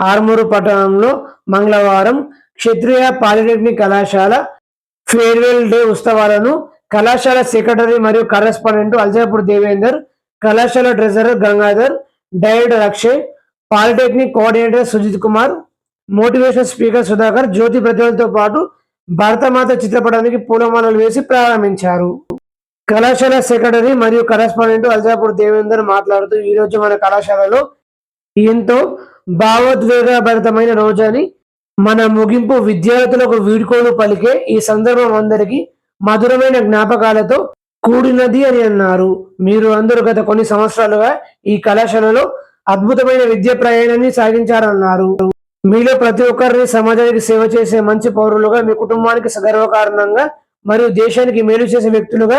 ఆర్మూరు పట్టణంలో మంగళవారం క్షత్రియ పాలిటెక్నిక్ కళాశాల ఫేర్వెల్ డే ఉత్సవాలను కళాశాల సెక్రటరీ మరియు కరెస్పాండెంట్ అల్జాపూర్ దేవేందర్ కళాశాల treasurer Gangadhar director Akshay polytechnic coordinator Sujith Kumar motivational speaker Sudhakar Jyothi ప్రతిభలతో పాటు భారతమాత చిత్రపటానికి పూలమాలలు వేసి ప్రారంభించారు. కళాశాల సెక్రటరీ మరియు కరెస్పాండెంట్ అల్జాపూర్ దేవేందర్ మాట్లాడుతూ ఈ రోజు మన కళాశాలలో ఎంతో భావోద్వేగభరితమైన రోజని మన ముగింపు విద్యార్థులకు వీడ్కోలు పలికే ఈ సందర్భం అందరికీ మధురమైన జ్ఞాపకాలతో కూడినది అని అన్నారు. మీరు అందరూ గత కొన్ని సంవత్సరాలుగా ఈ కళాశాలలో అద్భుతమైన విద్య ప్రయాణాన్ని సాగించారన్నారు. మీలో ప్రతి ఒక్కరిని సమాజానికి సేవ చేసే మంచి పౌరులుగా మీ కుటుంబానికి గర్వకారణంగా మరియు దేశానికి మేలు చేసే వ్యక్తులుగా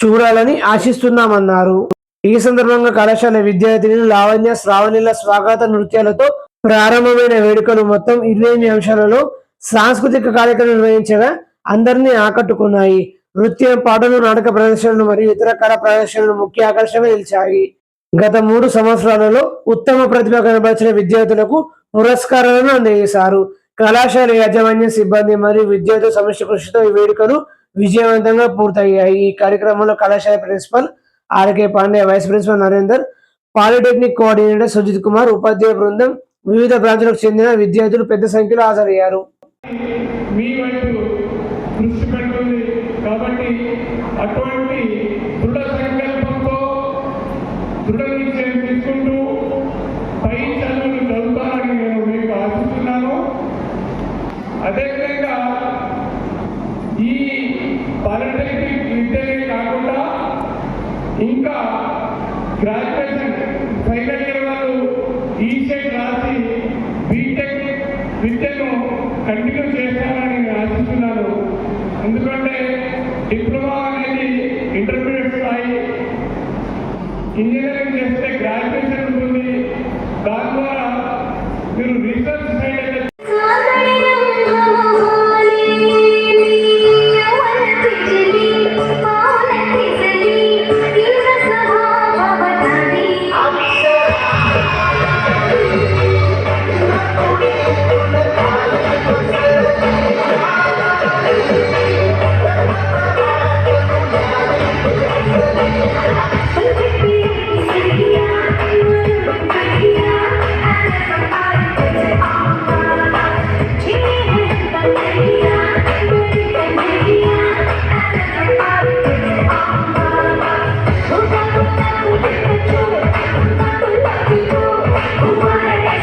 చూడాలని ఆశిస్తున్నామన్నారు. ఈ సందర్భంగా కళాశాల విద్యార్థినులు లావణ్య శ్రావణిల స్వాగత నృత్యాలతో ప్రారంభమైన వేడుకలు మొత్తం ఇరవై అంశాలలో సాంస్కృతిక కార్యక్రమం నిర్వహించగా అందరినీ ఆకట్టుకున్నాయి. నృత్యం పాటలు నాటక ప్రదర్శనలు మరియు ఇతర కళా ప్రదర్శనలు ముఖ్య ఆకర్షణగా నిలిచాయి. గత మూడు సంవత్సరాలలో ఉత్తమ ప్రతిభ కనబరిచిన విద్యార్థులకు పురస్కారాలను అందజేశారు. కళాశాల యాజమాన్య సిబ్బంది మరియు విద్యార్థుల సమిష్టి కృషితో ఈ వేడుకలు విజయవంతంగా పూర్తయ్యాయి. ఈ కార్యక్రమంలో కళాశాల principal RK Pandey vice principal Narender polytechnic coordinator Sujith Kumar ఉపాధ్యాయ బృందం వివిధ ప్రాంతాలకు చెందిన విద్యార్థులు పెద్ద సంఖ్యలో హాజరయ్యారు. కాబట్టి అటువంటి దృఢ సంకల్పంతో దృఢ నిశ్చయం తీసుకుంటూ పై చదువులు నేను మీకు ఆశిస్తున్నాను. అదేవిధంగా ఈ పాలిటెక్నిక్ Crack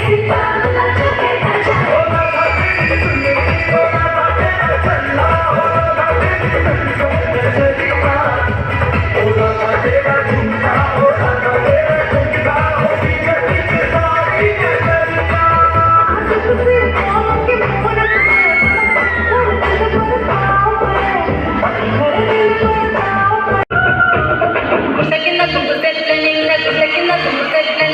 Ele నిన్న గుడ్డ కింద తుమ్ము కట్ల